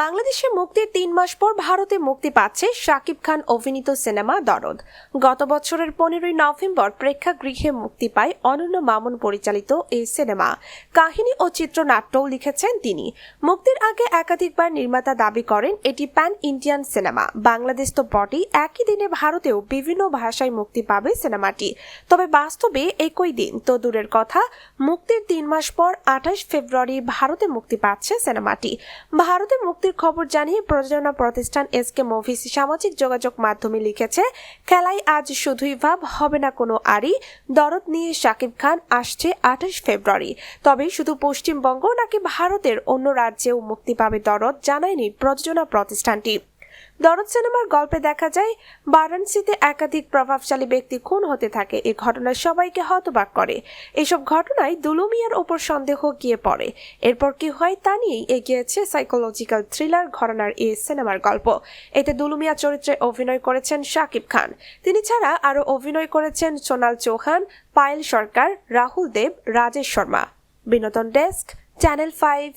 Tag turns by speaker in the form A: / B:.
A: বাংলাদেশে মুক্তির তিন মাস পর ভারতে মুক্তি পাচ্ছে শাকিব খান অভিনীত সিনেমা দরদ। গত বছরের পনেরোই নভেম্বর প্রেক্ষাগৃহে মুক্তি পায় অনন্য মামুন পরিচালিত এই সিনেমা। কাহিনী ও চিত্রনাট্যও লিখেছেন তিনি। মুক্তির আগে একাধিকবার নির্মাতা দাবি করেন, এটি প্যান ইন্ডিয়ান সিনেমা। বাংলাদেশ তো বটেই, একই দিনে ভারতেও বিভিন্ন ভাষায় মুক্তি পাবে সিনেমাটি। তবে বাস্তবে একই দিন, তো দূরের কথা, মুক্তির তিন মাস পর আঠাশ ফেব্রুয়ারি ভারতে মুক্তি পাচ্ছে সিনেমাটি। ভারতে মুক্তির খবর জানিয়ে প্রযোজনা প্রতিষ্ঠান এস কে মুভিস সামাজিক যোগাযোগ মাধ্যমে লিখেছে খেলায় আজ শুধুই ভাব, হবে না কোনো আরই দরদ নিয়ে শাকিব খান আসছে আঠাশ ফেব্রুয়ারি। তবে শুধু পশ্চিমবঙ্গ নাকি ভারতের অন্য রাজ্যেও মুক্তি পাবে দরদ, জানায়নি প্রযোজনা প্রতিষ্ঠানটি। দরদ সিনেমার গল্পে দেখা যায়, বারাণসীতে একাধিক প্রভাবশালী ব্যক্তি খুন হতে থাকে। এই ঘটনা সবাইকে হতবাক করে। এসব ঘটনায় দুলুমিয়ার ওপর সন্দেহ গিয়ে পড়ে। এরপর কি হয় তা নিয়েই এগিয়েছে সাইকোলজিক্যাল থ্রিলার ঘটনার এই সিনেমার গল্প। এতে দুলুমিয়া চরিত্রে অভিনয় করেছেন শাকিব খান। তিনি ছাড়া আরও অভিনয় করেছেন সোনাল চৌহান, পায়েল সরকার, রাহুল দেব, রাজেশ শর্মা। বিনোদন ডেস্ক, চ্যানেল ফাইভ।